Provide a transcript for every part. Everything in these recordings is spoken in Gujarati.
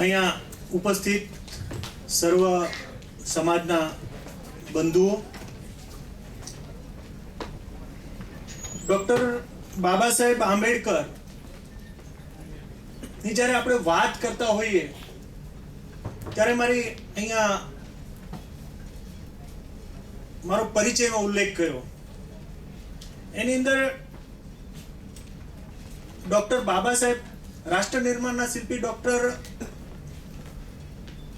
અહીંયા ઉપસ્થિત સર્વ સમાજના બંધુઓ. ડૉક્ટર બાબા સાહેબ આંબેડકરની જ્યારે આપણે વાત કરતા હોઈએ, ત્યારે મારી અહીંયા મારો પરિચયનો ઉલ્લેખ કર્યો. એની અંદર ડોક્ટર બાબા સાહેબ રાષ્ટ્ર નિર્માણના શિલ્પી ડોક્ટર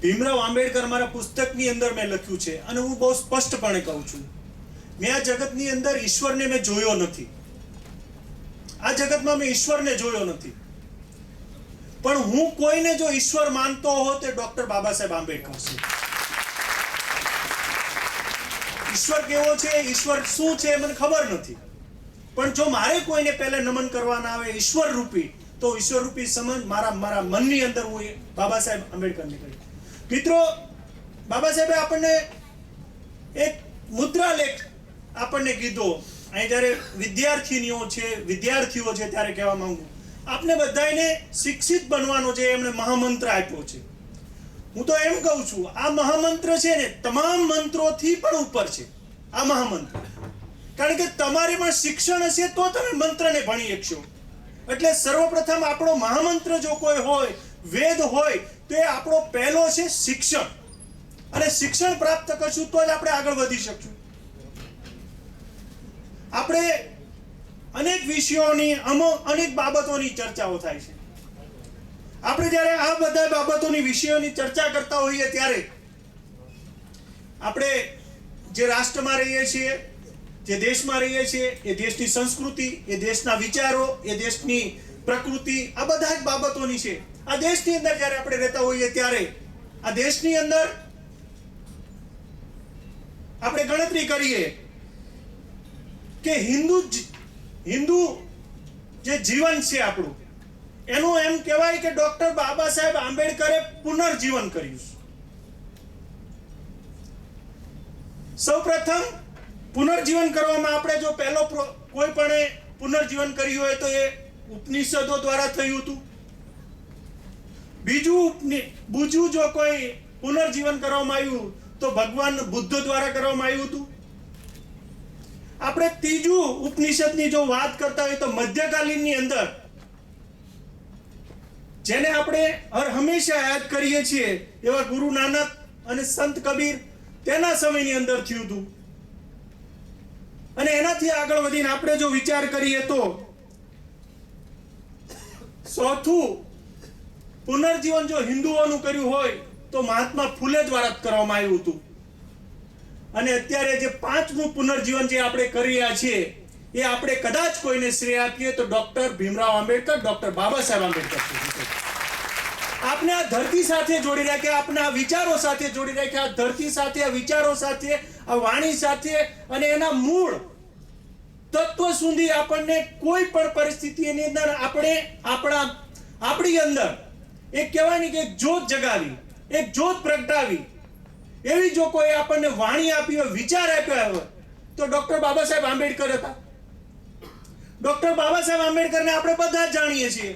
ભીમરાવ આંબેડકર મારા પુસ્તકની અંદર મેં લખ્યું છે અને હું બહુ સ્પષ્ટપણે કહું છું. મેં આ જગતની અંદર ઈશ્વરને મેં જોયો નથી. આ જગતમાં મેં ઈશ્વરને જોયો નથી. પણ હું કોઈને જો ઈશ્વર માનતો હો તે ડોક્ટર બાબા સાહેબ આંબેડકર છે. ઈશ્વર કેવો છે? ઈશ્વર શું છે મને ખબર નથી. પણ જો મારે કોઈને પહેલે નમન કરવાના આવે ઈશ્વર રૂપી, તો ઈશ્વર રૂપી સમજ મારા મારા મનની અંદર હું બાબા સાહેબ આંબેડકરને કહ્યું મિત્રો, બાબા સાહેબે આપણને એક મુદ્રાલેખ આપણને કીધો. અહીં જ્યારે વિદ્યાર્થીનીઓ છે, વિદ્યાર્થીઓ છે ત્યારે કહેવા માંગુ. આપને બધાને શિક્ષિત બનવાનો છે એમણે મહામંત્ર આપ્યો છે. હું તો એમ કહું છું, આ મહામંત્ર છે ને તમામ મંત્રોથી પણ ઉપર છે. આ મહામંત્ર. કારણ કે તમારે પણ શિક્ષણ હશે તો તમે મંત્રને ભણી શકશો. એટલે સર્વપ્રથમ આપણો મહામંત્ર જો કોઈ હોય વેદ હોય તો એ આપણો પહેલો છે શિક્ષણ. અને શિક્ષણ પ્રાપ્ત કરશું તો જ આપણે આગળ વધી શકશું. આપણે અનેક વિષયોની અમુક અનેક બાબતોની ચર્ચાઓ થાય છે. આપણે જ્યારે આ બધા બાબતોની વિષયોની ચર્ચા કરતા હોઈએ ત્યારે આપણે જે રાષ્ટ્રમાં રહીએ છીએ, જે દેશમાં રહીએ છીએ, એ દેશની સંસ્કૃતિ, એ દેશના વિચારો, એ દેશની પ્રકૃતિ, આ બધા જ બાબતોની છે આ દેશની અંદર જ્યારે આપણે રહેતા હોઈએ ત્યારે આ દેશની અંદર આપણે ગણતરી કરીએ કે હિન્દુ હિન્દુ જે જીવન છે આપણું, એનું એમ કહેવાય કે ડોક્ટર બાબા સાહેબ આંબેડકરે પુનર્જીવન કર્યું સૌપ્રથમ પુનર્જીવન કરવામાં આપણે જો પહેલો કોઈ પણ પુનર્જીવન કર્યું હોય તો એ ઉપનિષદો દ્વારા થયું હતું. બીજું બીજું જો કોઈ પુનર્જીવન કરવામાં આવ્યું, તો ભગવાન બુદ્ધ દ્વારા કરવામાં આવ્યું હતું. આપણે ત્રીજું ઉપનિષદની જો વાત કરતા હોય તો મધ્યકાલીનની અંદર, જેને આપણે હર હંમેશા યાદ કરીએ છીએ, એવા ગુરુ નાનક અને સંત કબીર તેના સમયની અંદર થયું હતું. અને એનાથી આગળ વધીને આપણે જો વિચાર કરીએ તો, ચોથું પુનર્જીવન જો હિન્દુઓનું કર્યું હોય, તો મહાત્મા ફૂલે દ્વારા કરવામાં આવ્યું હતું. અને અત્યારે જે પાંચમું પુનર્જીવન જે આપણે કરી રહ્યા છીએ, એ આપણે કદાચ કોઈને શ્રેય આપીએ તો ડોક્ટર ભીમરાવ આંબેડકર, ડોક્ટર બાબા સાહેબ આંબેડકર. આપણે આ ધરતી સાથે જોડી રાખ્યા આપના વિચારો સાથે જોડી રાખ્યા આ ધરતી સાથે, આ વિચારો સાથે, આ વાણી સાથે અને એના મૂળ તત્વ સુધી આપણને કોઈ પણ પરિસ્થિતિની અંદર આપણે, આપણા, આપણી અંદર એક કહેવાય કે એક જ્યોત જગાવી, એક જ્યોત પ્રગટાવી. એવી જો કોઈ આપણને વાણી આપી હોય, વિચાર આપ્યો હોય, તો ડોક્ટર બાબા સાહેબ આંબેડકર હતા. ડોક્ટર બાબા સાહેબ આંબેડકરને આપણે બધા જ જાણીએ છીએ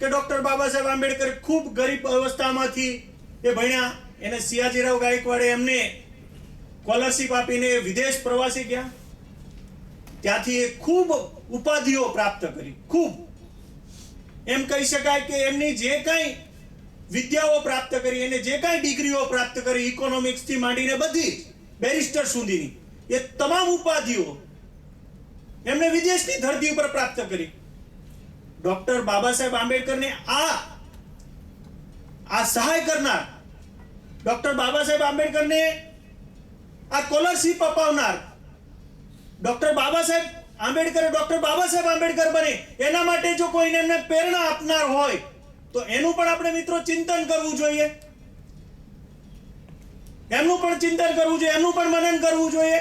કે ડોક્ટર બાબા સાહેબ આંબેડકર ખૂબ ગરીબ અવસ્થામાંથી એ ભણ્યા. એને સિયાજીરાવ ગાયકવાડે એમને સ્કોલરશિપ આપીને વિદેશ પ્રવાસી ગયા. ત્યાંથી એ ખૂબ ઉપાધિઓ પ્રાપ્ત કરી, ખૂબ. એમ કહી શકાય કે એમની જે કાંઈ વિદ્યાઓ પ્રાપ્ત કરી, એને જે કાંઈ ડિગ્રીઓ પ્રાપ્ત કરી ઇકોનોમિક્સથી માંડીને બધી બેરિસ્ટર સુધીની, એ તમામ ઉપાધિઓ એમણે વિદેશની ધરતી ઉપર પ્રાપ્ત કરી. ડોક્ટર બાબા સાહેબ આંબેડકરને આ આ સહાય કરનાર, ડોક્ટર બાબા સાહેબ આંબેડકરને આ scholarship અપાવનાર, doctor Baba Saheb Ambedkar doctor Baba Saheb Ambedkar બને. એના માટે જો કોઈને એમને પ્રેરણા આપનાર હોય, તો એનું પણ આપણે મિત્રો ચિંતન કરવું જોઈએ. એમનું પણ ચિંતન કરવું જોઈએ એમનું પણ મનન કરવું જોઈએ.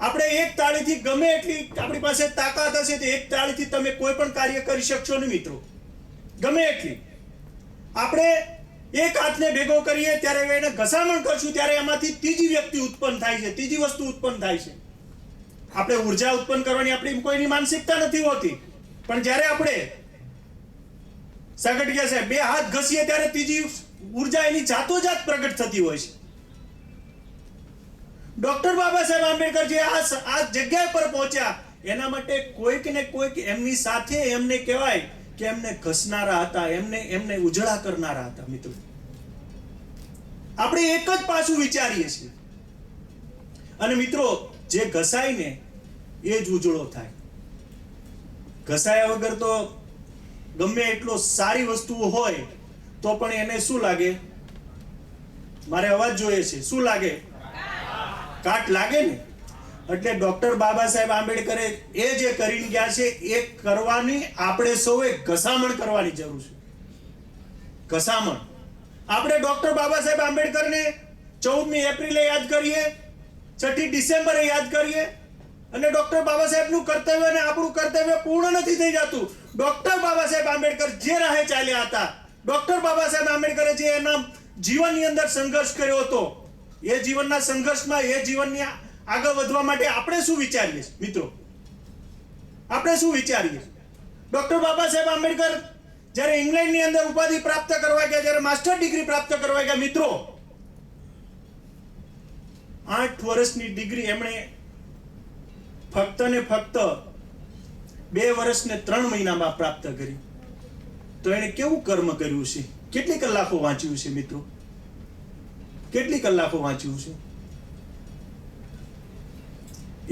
આપણે એક તાળીથી ગમે એટલી આપણી પાસે તાકાત હશે, તો એક તાળીથી તમે કોઈ પણ કાર્ય કરી શકશો નહીં મિત્રો. ગમે એટલી. આપણે એક હાથને ભેગો કરીએ ત્યારે એને ઘસામણ કરશું ત્યારે એમાંથી ત્રીજી વ્યક્તિ ઉત્પન્ન થાય છે, ત્રીજી વસ્તુ ઉત્પન્ન થાય છે. આપણે ઊર્જા ઉત્પન્ન કરવાની આપણી કોઈની માનસિકતા નથી હોતી. પણ જ્યારે આપણે સગટ સાહેબ બે હાથ ઘસીએ ત્યારે ત્રીજી ઊર્જા એની જાતો જાત પ્રગટ થતી હોય છે. ડોક્ટર બાબા સાહેબ આંબેડકર જે આ જગ્યા પર પહોંચ્યા. એના માટે કોઈક ને કોઈક એમની સાથે એમને કહેવાય કે એમને ઘસનારા હતા, એમને એમને ઉજળા કરનારા હતા મિત્રો. આપણે એક જ પાછું વિચારીએ છીએ. અને મિત્રો, જે ઘસાય ને એ જ ઉજળો થાય. ઘસાયા વગર તો ગમે એટલો સારી વસ્તુઓ હોય, તો પણ એને શું લાગે? મારે અવાજ જોઈએ છે. શું લાગે? કાટ લાગે ને? એટલે ડોક્ટર બાબા સાહેબ આંબેડકરે એ જે કરીને ગયા છે, એ કરવાની આપણે સૌએ ઘસામણ કરવાની જરૂર છે. ઘસામણ. આપણે ડોક્ટર બાબા સાહેબ આંબેડકરને ચૌદમી એપ્રિલે યાદ કરીએ, છઠ્ઠી ડિસેમ્બરે યાદ કરીએ, અને ડોક્ટર બાબા સાહેબનું કર્તવ્ય અને આપણું કર્તવ્ય પૂર્ણ નથી થઈ જતું. ડોક્ટર બાબા સાહેબ આંબેડકર જે રાહે ચાલ્યા હતા, ડોક્ટર બાબા સાહેબ આંબેડકરે જે એના જીવનની અંદર સંઘર્ષ કર્યો હતો, એ જીવનના સંઘર્ષમાં, એ જીવનની આગળ વધવા માટે આપણે શું વિચારીએ મિત્રો, આપણે શું વિચારીએ ડોક્ટર બાબા સાહેબ આંબેડકર જ્યારે ઇંગ્લેન્ડની અંદર ઉપાધિ પ્રાપ્ત કરવા ગયા, જ્યારે માસ્ટર ડિગ્રી પ્રાપ્ત કરવા ગયા, મિત્રો, આઠ વર્ષની ડિગ્રી એમણે ફક્ત ને ફક્ત બે વર્ષ ને ત્રણ મહિનામાં પ્રાપ્ત કરી. તો એણે કેવું કર્મ કર્યું છે? કેટલી કલાકો વાંચ્યું છે, મિત્રો? કેટલી કલાકો વાંચ્યું છે?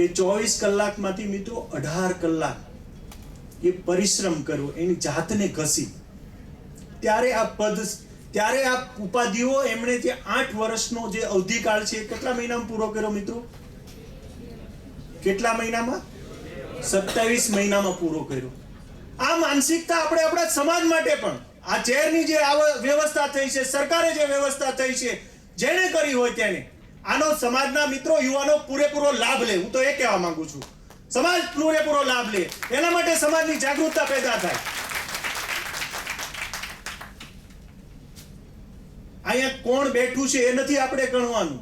એ ચોવીસ કલાકમાંથી મિત્રો અઢાર કલાક એ પરિશ્રમ કર્યો એની જાતને ઘસી. ત્યારે આ પદ, ત્યારે આ ઉપાધિઓ એમણે જે આઠ વર્ષનો જે અવધિકાળ છે કેટલા મહિનામાં પૂરો કર્યો મિત્રો? કેટલા મહિનામાં? સત્તાવીસ મહિનામાં પૂરો કર્યો. આ માનસિકતા આપણે આપણા સમાજ માટે પણ, આ ચેરની જે વ્યવસ્થા થઈ છે, સરકારે જે વ્યવસ્થા થઈ છે જેને કરી હોય તેને આનો સમાજના મિત્રો યુવાનો પૂરેપૂરો લાભ લે, હું તો એ કહેવા માંગુ છું. સમાજ પૂરેપૂરો લાભ લે, એના માટે સમાજની જાગૃતતા પેદા થાય. અહીંયા કોણ બેઠું છે એ નથી આપણે ગણવાનું.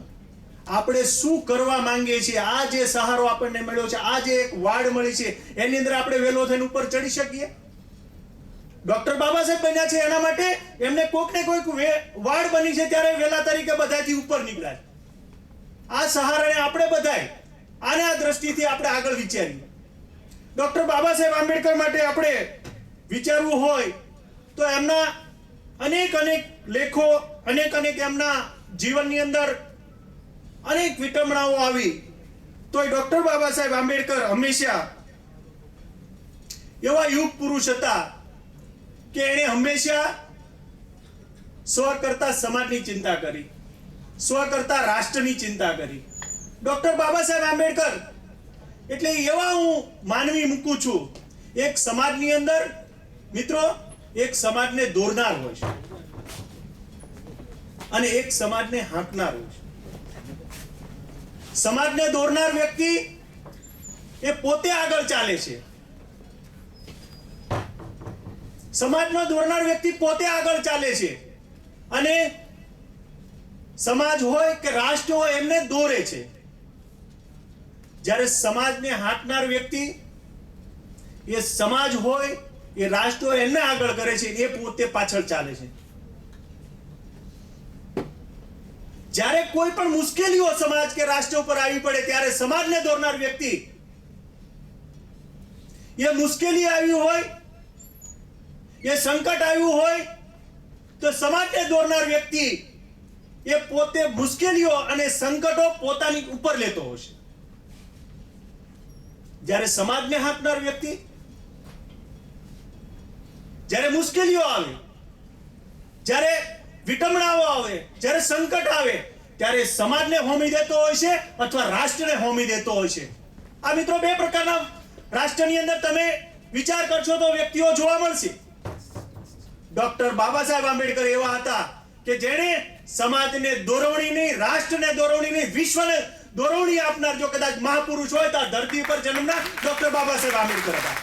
આપણે શું કરવા માંગીએ છીએ? આ જે સહારો આપણને મળ્યો છે, આ જે એક વાડ મળી છે, એની અંદર આપણે વેલો થઈને ઉપર ચડી શકીએ? ડોક્ટર બાબા સાહેબ બન્યા છે એના માટે એમને કોઈક ને કોઈક વાડ બની છે, ત્યારે વેલા તરીકે બધાથી ઉપર નીકળ્યા. આ સહારાને આપણે બધાય આને આ દ્રષ્ટિથી આપણે આગળ વિચારીએ. ડોક્ટર બાબા સાહેબ આંબેડકર માટે આપણે વિચારવું હોય તો એમના અનેક અનેક લેખો, અનેક અનેક એમના જીવનની અંદર અનેક વિટમણાઓ આવી. તો ડોક્ટર બાબા સાહેબ આંબેડકર હંમેશા એવા યુગ પુરુષ હતા કે એણે હંમેશા સ્વ કરતા સમાજની ચિંતા કરી. સ્વ કરતા રાષ્ટ્રની ચિંતા કરી. ડોક્ટર બાબા સાહેબ આંબેડકર, એટલે એવા હું માનવી મૂકું છું, એક સમાજની અંદર, મિત્રો, એક સમાજને દોરનાર હોય છે. અને એક સમાજને હાંકનાર હોય છે. સમાજને દોરનાર વ્યક્તિ એ પોતે આગળ ચાલે છે. સમાજમાં દોરનાર વ્યક્તિ પોતે આગળ ચાલે છે. અને સમાજ હોય કે રાષ્ટ્ર હોય, એમને દોરે છે. જ્યારે સમાજને હાંકનાર વ્યક્તિ, એ સમાજ હોય, એ રાષ્ટ્ર હોય, એમને આગળ કરે છે, એ પોતે પાછળ ચાલે છે. જ્યારે કોઈ પણ મુશ્કેલીઓ સમાજ કે રાષ્ટ્ર ઉપર આવી પડે, ત્યારે સમાજને દોરનાર વ્યક્તિ, એ મુશ્કેલી આવી હોય, એ સંકટ આવ્યું હોય, તો સમાજને દોરનાર વ્યક્તિ એ પોતે મુશ્કેલીઓ અને સંકટો પોતાની ઉપર લેતો હશે જ્યારે સમાજને હાંકનાર વ્યક્તિ, જ્યારે મુશ્કેલીઓ આવે, જ્યારે વિટમણાઓ આવે, જ્યારે સંકટ આવે, ત્યારે સમાજને હોમી દેતો હોય છે અથવા રાષ્ટ્રને હોમી દેતો હોય છે. આ મિત્રો બે પ્રકારના રાષ્ટ્રની અંદર તમે વિચાર કરશો તો વ્યક્તિઓ જોવા મળશે. ડોક્ટર બાબા સાહેબ આંબેડકર એવા હતા કે જેણે સમાજને દોરવણી નહીં, રાષ્ટ્રને દોરવણી નહીં, વિશ્વને દોરવણી આપનાર જો કદાચ મહાપુરુષ હોય તો ધરતી પર જન્મના ડોક્ટર બાબા સાહેબ આંબેડકર હતા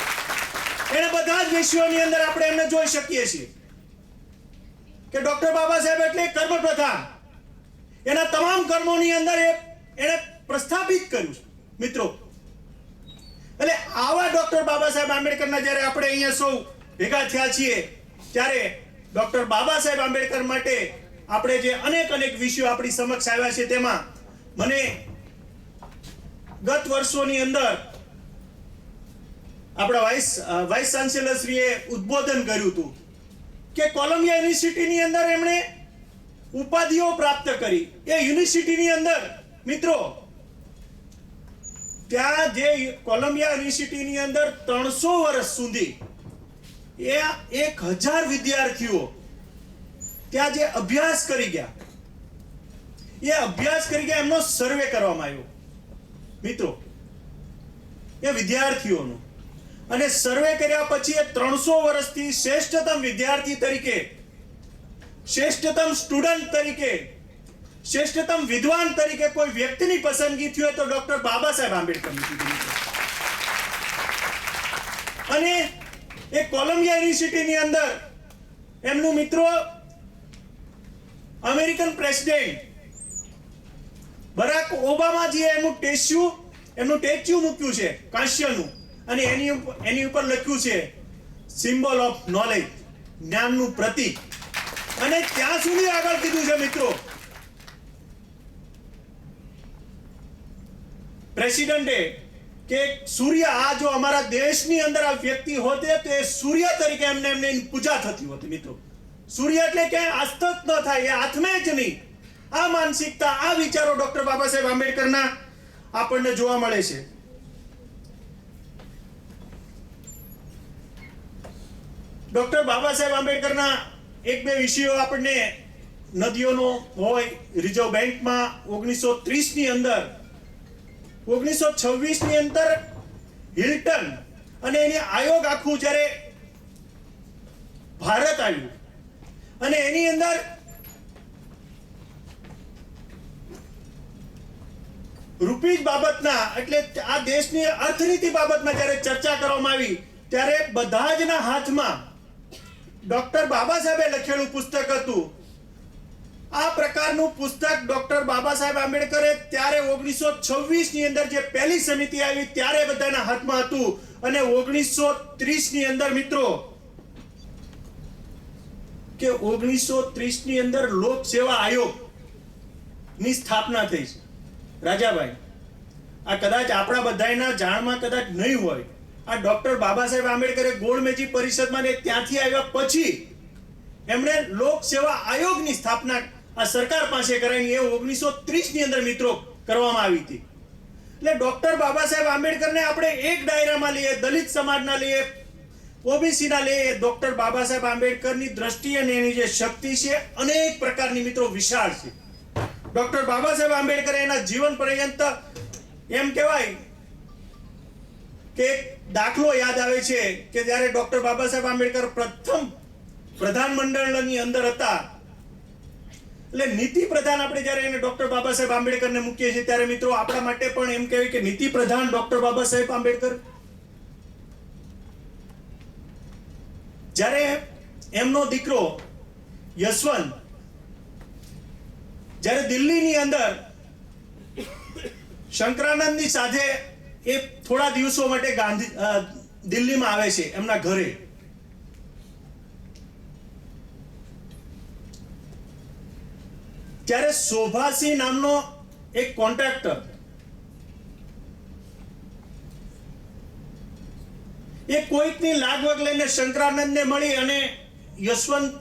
એને બધા જ વિશ્વની અંદર આપણે એમને જોઈ શકીએ છીએ કે ડોક્ટર બાબા સાહેબ એટલે કર્મ પ્રથા એના તમામ કર્મોની અંદર એ એને પ્રસ્થાપિત કર્યું મિત્રો, એટલે આવા ડોક્ટર બાબા સાહેબ આંબેડકરના જ્યારે આપણે અહીંયા સૌ ભેગા થયા છીએ, ત્યારે ડોક્ટર બાબા સાહેબ આંબેડકર માટે આપણે જે અનેક અનેક વિષયો આપણી સમક્ષ આવ્યા છે તેમાં મને ગત વર્ષોની અંદર આપણા વાઇસ વાઇસ ચાન્સેલરશ્રીએ ઉદ્બોધન કર્યું હતું કે કોલંબિયા યુનિવર્સિટીની અંદર એમણે ઉપાધિઓ પ્રાપ્ત કરી. એ યુનિવર્સિટીની અંદર, મિત્રો, ત્યાં જે કોલંબિયા યુનિવર્સિટીની અંદર ત્રણસો વર્ષ સુધી એ એક હજાર વિદ્યાર્થીઓ ત્યાં જે અભ્યાસ કરી ગયા, એ અભ્યાસ કરી ગયા, એમનો સર્વે કરવામાં આવ્યો. મિત્રો, એ વિદ્યાર્થીઓનો. અને સર્વે કર્યા પછી એ ત્રણસો વર્ષથી શ્રેષ્ઠતમ વિદ્યાર્થી તરીકે, શ્રેષ્ઠતમ સ્ટુડન્ટ તરીકે, શ્રેષ્ઠતમ વિદ્વાન તરીકે કોઈ વ્યક્તિની પસંદગી થયો તો ડોક્ટર બાબા સાહેબ આંબેડકરની અને એ કોલંબિયા યુનિવર્સિટીની અંદર, એમનું મિત્રો અમેરિકન પ્રેસિડેન્ટ બરાક ઓબામાજીએ એમનું ટેસ્યુ એમનું ટેચ્યુ મૂક્યું છે? કાંસ્યનું. અને એની એની ઉપર લખ્યું છે સિમ્બોલ ઓફ નોલેજ જ્ઞાનનું પ્રતીક. અને ત્યાં સુધી આગળ કીધું છે, મિત્રો. પ્રેસિડેન્ટે કે સૂર્ય આ જો અમારા દેશની અંદર આ વ્યક્તિ હોતે, તો એ સૂર્ય તરીકે એમને એમને પૂજા થતી હોતી, મિત્રો. સૂર્ય એટલે કે આસ્તક ન થાય, એ આત્મે જ નહીં. આ માનસિકતા, આ વિચારો ડોક્ટર બાબા સાહેબ આંબેડકરના આપણને જોવા મળે છે. ડોક્ટર બાબા સાહેબ આંબેડકરના એક બે વિષયો આપણને નદીઓનો હોય, રિઝર્વ બેંકમાં ઓગણીસો ની અંદર, ઓગણીસો છવ્વીસની અંદર હિલ્ટન અને એની આયોગ આખું જ્યારે ભારત આવ્યું. અને એની અંદર રૂપી બાબતના, એટલે આ દેશની અર્થનીતિ બાબતમાં જ્યારે ચર્ચા કરવામાં આવી, ત્યારે બધા જના હાથમાં ડોક્ટર બાબા સાહેબે લખેલું પુસ્તક હતું. આ પ્રકારનું પુસ્તક ડોક્ટર બાબા સાહેબ આંબેડકરે ત્યારે ઓગણીસો છવ્વીસની અંદર જે પહેલી સમિતિ આવી, ત્યારે બધાના હાથમાં હતું. અને ઓગણીસો ત્રીસની અંદર મિત્રો કે ઓગણીસો ત્રીસની અંદર લોક સેવા આયોગની સ્થાપના થઈ છે. રાજાભાઈ, આ કદાચ આપણા બધાના જાણમાં કદાચ નહીં હોય. આ ડોક્ટર બાબા સાહેબ આંબેડકરે ગોળમેજી પરિષદમાં ત્યાંથી આવ્યા પછી એમણે લોક સેવા આયોગની સ્થાપના આ સરકાર પાસે કરાવી એ ઓગણીસો ત્રીસની અંદર મિત્રો કરવામાં આવી હતી. એટલે ડોક્ટર બાબા સાહેબ આંબેડકરને આપણે એક ડાયરામાં લઈએ, દલિત સમાજના લઈએ ઓબીસી લે ડોક્ટર બાબા સાહેબ આંબેડકરની દ્રષ્ટિ અને એની જે શક્તિ છે, અનેક પ્રકારની મિત્રો વિશાળ છે. ડોક્ટર બાબા સાહેબ આંબેડકર એના જીવન પર્યંત એમ કહેવાય કે દાખલો યાદ આવે છે કે જ્યારે ડોક્ટર બાબા સાહેબ આંબેડકર પ્રથમ પ્રધાનમંડળની અંદર હતા. એટલે નીતિ પ્રધાન આપણે જ્યારે એને ડોક્ટર બાબા સાહેબ આંબેડકરને મૂકીએ છીએ, ત્યારે મિત્રો આપણા માટે પણ એમ કહેવાય કે નીતિ પ્રધાન ડોક્ટર બાબા સાહેબ આંબેડકર જ્યારે એમનો દીકરો યશવંત, જ્યારે દિલ્હીની અંદર શંકરાનંદની સાથે એ થોડા દિવસો માટે ગાંધી દિલ્હીમાં આવે છે એમના ઘરે. ત્યારે શોભાસિંહ નામનો એક કોન્ટ્રાક્ટર એ કોઈકની લાગવગ લઈને શંકરાનંદને મળી અને યશવંત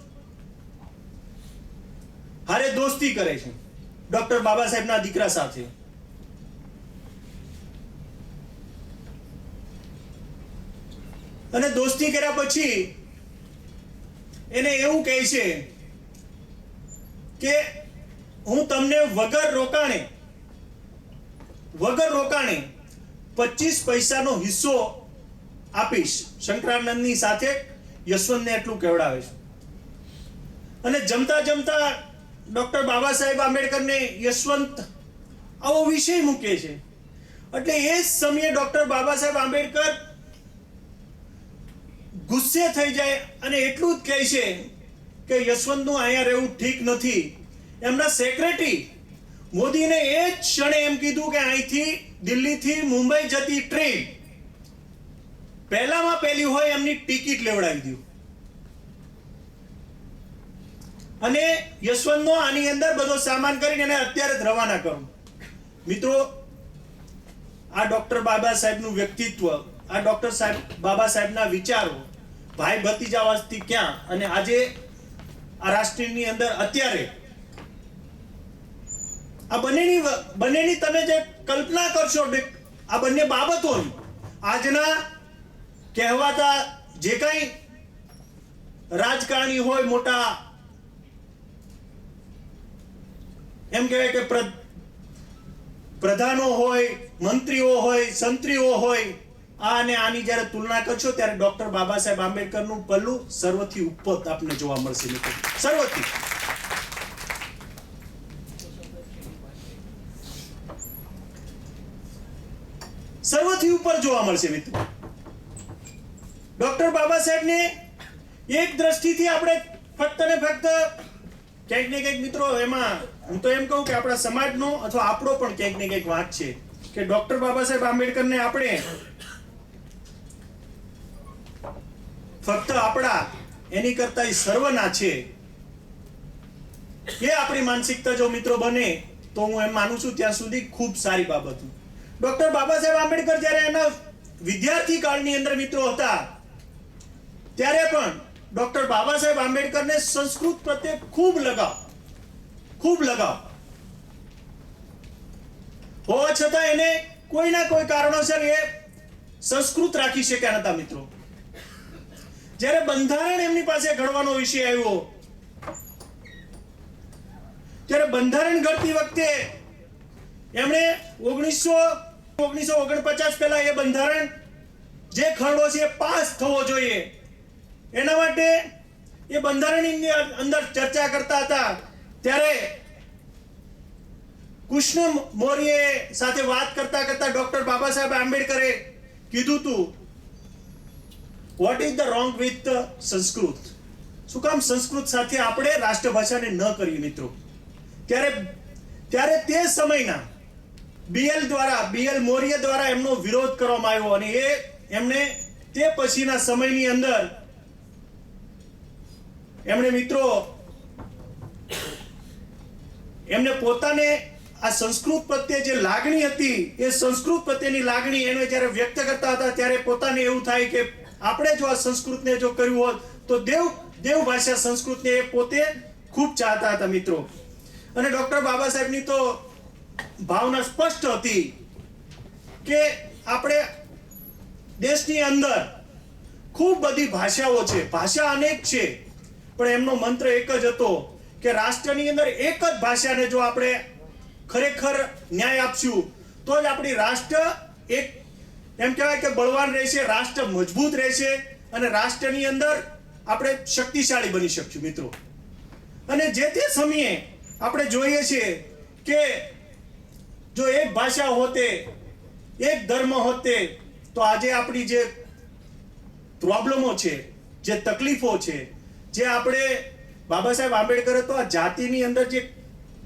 હારે દોસ્તી કરે છે. ડોક્ટર બાબા સાહેબના દીકરા સાથે. અને દોસ્તી કર્યા પછી એને એવું કહે છે કે હું તમને વગર રોકાણે વગર રોકાણે પચીસ પૈસાનો હિસ્સો આપીશ. શંકરાનંદની સાથે યશવંતને એટલું કહેવડાવે છે અને જમતા જમતા ડોક્ટર બાબા સાહેબ આંબેડકરને યશવંત આવો વિષય મૂકે છે. એટલે એ જ સમયે ડોક્ટર બાબા સાહેબ આંબેડકર ગુસ્સે થઈ જાય અને એટલું જ કહે છે કે યશવંતનું અહીંયા રહેવું ઠીક નથી. એમના સેક્રેટરી મોદીને એ જ ક્ષણે એમ કીધું કે અહીંથી દિલ્હીથી મુંબઈ જતી ટ્રેન પહેલામાં પહેલી હોય એમની ટિકિટ લેવડાવી દીધું અને યશવંતનો આની અંદર બધો સામાન કરીને એને અત્યારે જ રવાના કરું. મિત્રો, આ ડોક્ટર બાબા સાહેબનું વ્યક્તિત્વ, આ ડોક્ટર સાહેબ, બાબા સાહેબના વિચારો, ભાઈ ભતીજાવાસથી ક્યાં? અને આજે આ રાષ્ટ્રની અંદર અત્યારે આ બંનેની બંનેની તમે જે કલ્પના કરશો આ બંને બાબતોની, આજના કહેવાતા જે કંઈ રાજકારણી હોય મોટા, એમ કહેવાય કે પ્રધાનો હોય, મંત્રીઓ હોય, સંત્રીઓ હોય, આ અને આની જ્યારે તુલના કરશો ત્યારે ડોક્ટર બાબા સાહેબ આંબેડકરનું પલ્લું સર્વથી ઉપર આપને જોવા મળશે સર્વથી. સર્વથી ઉપર જોવા મળશે મિત્રો. ડોક્ટર બાબા સાહેબને એક દ્રષ્ટિથી આપણે ફક્ત ને ફક્ત ક્યાંક ને ક્યાંક મિત્રો એમાં, હું તો એમ કહું કે આપણા સમાજનો અથવા આપણો પણ ક્યાંક ને ક્યાંક વાત છે કે ડોક્ટર બાબા સાહેબ આંબેડકરને આપણે ફક્ત આપણા, એની કરતા સર્વના છે. એ આપણી માનસિકતા જો મિત્રો બને, તો હું એમ માનું છું ત્યાં સુધી ખૂબ સારી બાબત ડોક્ટર બાબા સાહેબ આંબેડકર જ્યારે એના વિદ્યાર્થી કાળની અંદર મિત્રો હતા ત્યારે પણ ડોક્ટર બાબા સાહેબ આંબેડકરને સંસ્કૃત પ્રત્યે ખૂબ લગાવ ખૂબ લગાવ. હોવા છતાં એને કોઈના કોઈ કારણોસર એ સંસ્કૃત રાખી શક્યા નતા મિત્રો. જ્યારે બંધારણ એમની પાસે ઘડવાનો વિષય આવ્યો, ત્યારે બંધારણ ઘડતી વખતે એમણે ઓગણીસો ઓગણીસો ઓગણપચાસ પહેલા એ બંધારણ જે ખરડો છે પાસ થવો જોઈએ. એના માટે એ બંધારણની અંદર ચર્ચા કરતા હતા. ત્યારે કૃષ્ણ મૌર્ય સાથે વાત કરતા કરતા ડોક્ટર બાબા સાહેબ આંબેડકરે કીધું તું what is the wrong with Sanskrit? શું કામ સંસ્કૃત સાથે આપણે રાષ્ટ્રભાષાને ન કરીએ મિત્રો? ત્યારે ત્યારે તે સમયના બીએલ દ્વારા બીએલ મૌર્ય દ્વારા એમનો વિરોધ કરવામાં આવ્યો અને એ એમને તે પછીના સમયની અંદર એમણે મિત્રો, એમને પોતાને આ સંસ્કૃત પ્રત્યે જે લાગણી હતી, એ સંસ્કૃત પ્રત્યેની લાગણી એને જ્યારે વ્યક્ત કરતા હતા, ત્યારે પોતાને એવું થાય કે આપણે જો આ સંસ્કૃતને જો કર્યું હોત, તો દેવ દેવ ભાષા સંસ્કૃતને એ પોતે ખૂબ ચાહતા હતા મિત્રો. અને ડોક્ટર બાબા સાહેબની તો ભાવના સ્પષ્ટ હતી કે આપણે દેશની અંદર ખૂબ બધી ભાષાઓ છે, ભાષા અનેક છે. પણ એમનો મંત્ર એક જ હતો કે રાષ્ટ્રની અંદર એક જ ભાષાને જો આપણે ખરેખર ન્યાય આપશું, તો જ આપણી રાષ્ટ્ર એક, એમ કહેવાય કે બળવાન રહેશે, રાષ્ટ્ર મજબૂત રહેશે અને રાષ્ટ્રની અંદર આપણે શક્તિશાળી બની શકશું મિત્રો. અને જે તે સમયે આપણે જોઈએ છીએ કે જો એક ભાષા હોતે, એક ધર્મ હોતે, તો આજે આપણી જે પ્રોબ્લેમો છે, જે તકલીફો છે જે આપણે બાબા સાહેબ આંબેડકર તો આ જાતિની અંદર જે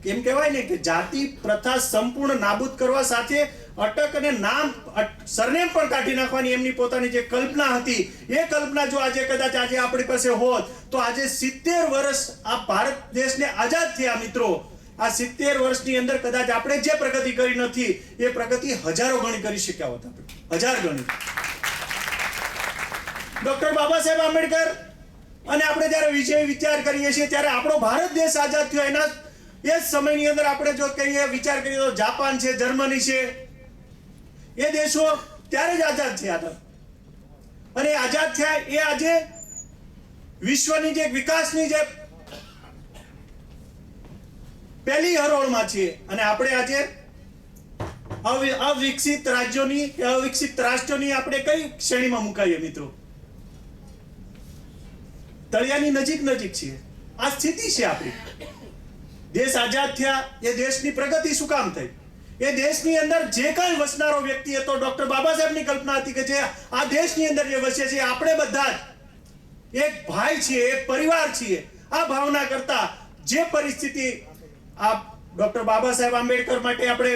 કેમ કહેવાય ને કે જાતિ પ્રથા સંપૂર્ણ નાબૂદ કરવા સાથે અટક અને નામ સરનેમ પણ કાઢી નાખવાની એમની પોતાની જે કલ્પના હતી. એ કલ્પના જો આજે કદાચ આજે આપણી પાસે હોત, તો આજે સિત્તેર વર્ષ આ ભારત દેશને આઝાદ થયા મિત્રો. આ સિત્તેર વર્ષની અંદર કદાચ આપણે જે પ્રગતિ કરી નથી, એ પ્રગતિ હજારો ગણી કરી શક્યા હોત આપણે. હજાર ગણી. ડોક્ટર બાબા સાહેબ આંબેડકર અને આપણે જ્યારે વિષય વિચાર કરીએ છીએ, ત્યારે આપણો ભારત દેશ આઝાદ થયો. એના એ સમયની અંદર આપણે જો કહીએ, વિચાર કરીએ તો જાપાન છે, જર્મની છે. એ દેશો ત્યારે જ આઝાદ થયા હતા. અને આઝાદ થયા એ આજે વિશ્વની જે વિકાસની જે પહેલી હરોળમાં છીએ. અને આપણે આજે અવિ- અવિકસિત રાજ્યોની, અવિકસિત રાષ્ટ્રોની આપણે કઈ શ્રેણીમાં મુકાઈએ મિત્રો? તળિયાની નજીક નજીક છીએ. આ સ્થિતિ છે આપણી. દેશ આઝાદ થયા, એ દેશની પ્રગતિ શું કામ થઈ? એ દેશની અંદર જે કાંઈ વસનારો વ્યક્તિ હતો, ડોક્ટર બાબા સાહેબની કલ્પના હતી કે જે આ દેશની અંદર જે વસે છે આપણે બધા જ. એક ભાઈ છીએ, એક પરિવાર છીએ. આ ભાવના કરતા જે પરિસ્થિતિ આ ડોક્ટર બાબા સાહેબ આંબેડકર માટે આપણે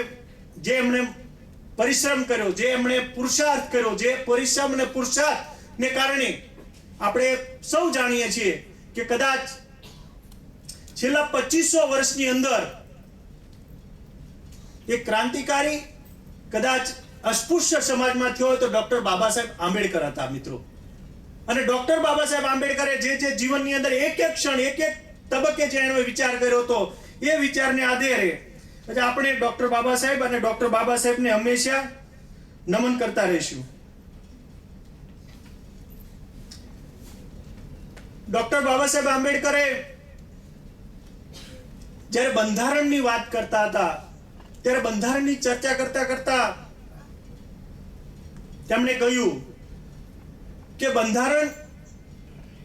જે એમણે પરિશ્રમ કર્યો, જે એમણે પુરુષાર્થ કર્યો, જે પરિશ્રમ અને પુરુષાર્થને કારણે આપણે સૌ જાણીએ છીએ કે કદાચ છેલ્લા પચીસો વર્ષની અંદર એક ક્રાંતિકારી કદાચ અસ્પૃશ્ય સમાજમાં થયો હોય તો ડોક્ટર બાબા સાહેબ આંબેડકર હતા, મિત્રો. અને ડોક્ટર બાબા સાહેબ આંબેડકરે જે જે જીવનની અંદર એક એક ક્ષણ, એક એક તબક્કે જે એનો વિચાર કર્યો હતો, એ વિચારને આધારે આજે આપણે ડોક્ટર બાબા સાહેબ અને ડોક્ટર બાબા સાહેબને હંમેશા નમન કરતા રહીશું. ડોક્ટર બાબા સાહેબ આંબેડકરે જ્યારે બંધારણની વાત કરતા હતા, ત્યારે બંધારણની ચર્ચા કરતા કરતા તેમણે કહ્યું કે બંધારણ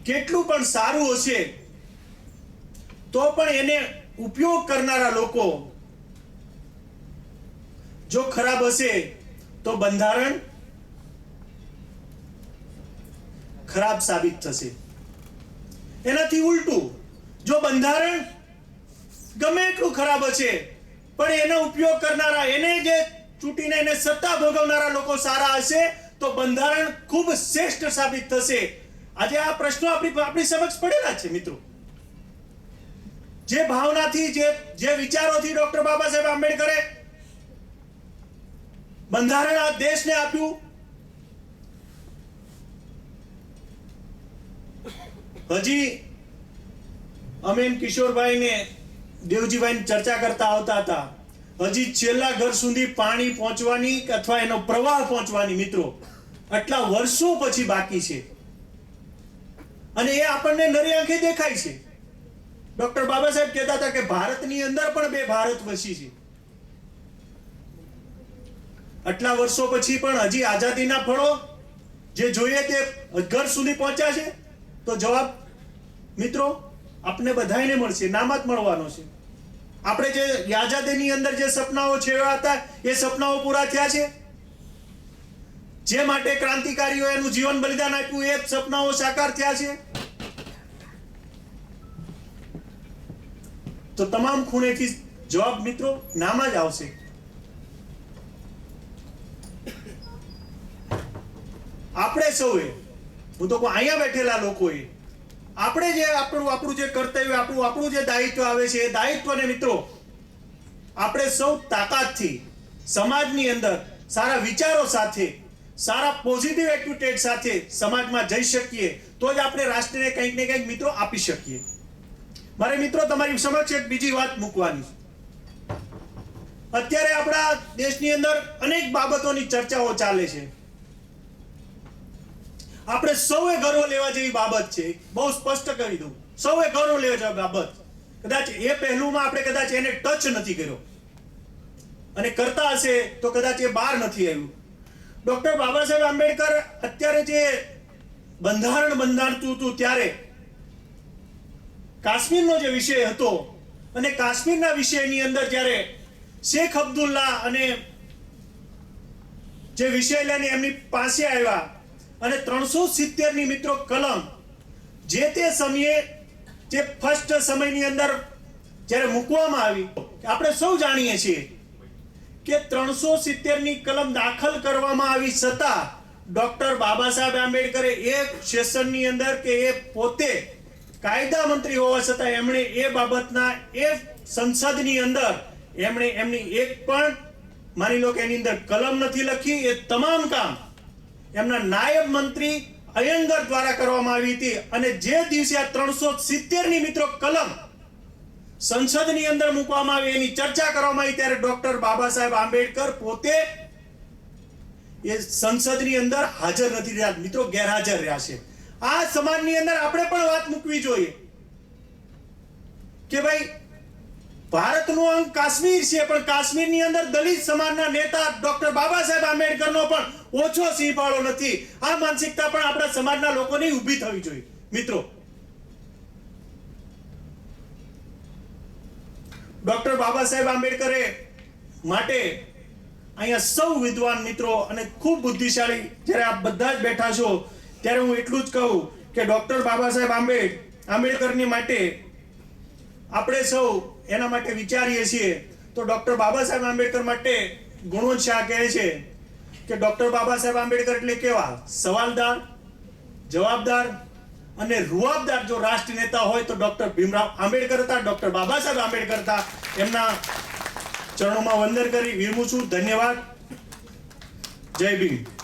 કેટલું પણ સારું હશે, તો પણ એને ઉપયોગ કરનારા લોકો જો ખરાબ હશે, તો બંધારણ ખરાબ સાબિત થશે. એનાથી ઉલટું, જો બંધારણ ગમે એટલું ખરાબ હશે, પણ એનો ઉપયોગ કરનારા એને જે ચૂંટીને એને સત્તા ભોગવનારા લોકો સારા હશે, તો બંધારણ ખૂબ શ્રેષ્ઠ સાબિત થશે. આજે આ પ્રશ્નો આપણી આપણી સમક્ષ પડેલા છે, મિત્રો. જે ભાવનાથી, જે જે વિચારોથી ડોક્ટર બાબા સાહેબ આંબેડકરે બંધારણ આ દેશને આપ્યું હજી અમે એમ કિશોરભાઈને, દેવજીભાઈની ચર્ચા કરતા આવતા હતા. હજી છેલ્લા ઘર સુધી પાણી પહોંચવાની અથવા એનો પ્રવાહ પહોંચવાની મિત્રો, આટલા વર્ષો પછી બાકી છે. અને એ આપણને નરી આંખે દેખાય છે. ડોક્ટર બાબા સાહેબ કહેતા હતા કે ભારતની અંદર પણ બે ભારત વસી છે. આટલા વર્ષો પછી પણ હજી આઝાદીના ફળો જે જોઈએ તે ઘર સુધી પહોંચ્યા છે. તો જવાબ, મિત્રો, આપને બધાને મળશે, નામાં જ મળવાનો છે. આપણે જે યાજાદેની અંદર જે સપનાઓ છેડ્યા હતા, એ સપનાઓ પૂરા થયા છે? જે માટે ક્રાંતિકારીઓ એનું જીવન બલિદાન આપ્યું, એ સપનાઓ સાકાર થયા છે? તો તમામ ખૂણેથી જવાબ, મિત્રો, નામાં જ આવશે. આપણે સૌએ હું તો અહીંયા બેઠેલા લોકોએ. આપણે જે આપણું આપણું જે કર્તવ્ય, આપણું આપણું જે દાયિત્વ આવે છે, એ દાયિત્વને મિત્રો, આપણે સૌ તાકાતથી સમાજની અંદર સારા વિચારો સાથે, સારા પોઝિટિવ એટ્યુટેડ સાથે સમાજમાં જઈ શકીએ, તો જ આપણે રાષ્ટ્રને કંઈક ને કંઈક મિત્રો આપી શકીએ. મારે મિત્રો, તમારી સમક્ષ એક બીજી વાત મૂકવાની અત્યારે આપણા દેશની અંદર અનેક બાબતોની ચર્ચાઓ ચાલે છે. આપણે સૌએ ગર્વ લેવા જેવી બાબત છે. બહુ સ્પષ્ટ કરી દઉં. સૌએ ગર્વ લેવા જેવી બાબત. કદાચ એ પહેલુંમાં આપણે કદાચ એને ટચ નથી કર્યો. અને કરતા હશે તો કદાચ એ બહાર નથી આવ્યું. ડોક્ટર બાબા સાહેબ આંબેડકર અત્યારે જે બંધારણ બંધારતું હતું ત્યારે કાશ્મીરનો જે વિષય હતો અને કાશ્મીરના વિષયની અંદર જ્યારે શેખ અબ્દુલ્લા અને જે વિષય લઈને એમની પાસે આવ્યા અને ત્રણસો સિત્તેરની મિત્રો કલમ, જે તે સમયે, જે ફર્સ્ટ સમયની અંદર જ્યારે મૂકવામાં આવી, આપણે સૌ જાણીએ છીએ કે ત્રણસો સિત્તેરની કલમ દાખલ કરવામાં આવી છતાં, ડોક્ટર બાબા સાહેબ આંબેડકરે એક સેશનની અંદર કે એ પોતે કાયદા મંત્રી હોવા છતાં એમણે એ બાબતના એ સંસદની અંદર, એમણે એમની એક પણ, માની લો કે એની અંદર કલમ નથી લખી, એ તમામ કામ એમના નાયબ મંત્રી અયંગર દ્વારા કરવામાં આવી હતી અને જે દિવસે આ ત્રણસો સિત્તેરની મિત્રો કલમ સંસદની અંદર મૂકવામાં આવી એની ચર્ચા કરવામાં આવી ત્યારે ડોક્ટર બાબા સાહેબ આંબેડકર પોતે એ સંસદની અંદર હાજર નથી રહ્યા. મિત્રો ગેરહાજર રહ્યા છે. આ સમાજની અંદર આપણે પણ વાત મૂકવી જોઈએ કે ભાઈ ભારતનું અંગ કાશ્મીર છે, પણ કાશ્મીરની અંદર દલિત સમાજના નેતા ડોક્ટર બાબા સાહેબ આંબેડકરનો પણ ઓછો સિંહફાળો નથી. આ માનસિકતા પણ આપણા સમાજના લોકોની ઊભી થવી જોઈએ. મિત્રો. ડોક્ટર બાબા સાહેબ આંબેડકરે માટે અહીંયા સૌ વિદ્વાન મિત્રો અને ખૂબ બુદ્ધિશાળી જ્યારે આપ બધા જ બેઠા છો, ત્યારે હું એટલું જ કહું કે ડોક્ટર બાબા સાહેબ આંબેડ આંબેડકરની માટે આપણે સૌ એના માટે વિચારીએ છીએ. તો ડોક્ટર બાબા સાહેબ આંબેડકર માટે ગુણવંત શાહ કહે છે કે ડોક્ટર બાબા સાહેબ આંબેડકર એટલે કેવા? સવાલદાર, જવાબદાર અને રૂઆબદાર જો રાષ્ટ્ર નેતા હોય તો ડોક્ટર ભીમરાવ આંબેડકર હતા, ડોક્ટર બાબા સાહેબ આંબેડકર હતા. એમના ચરણોમાં વંદન કરી. વિરમું છું. ધન્યવાદ. જય ભીમ.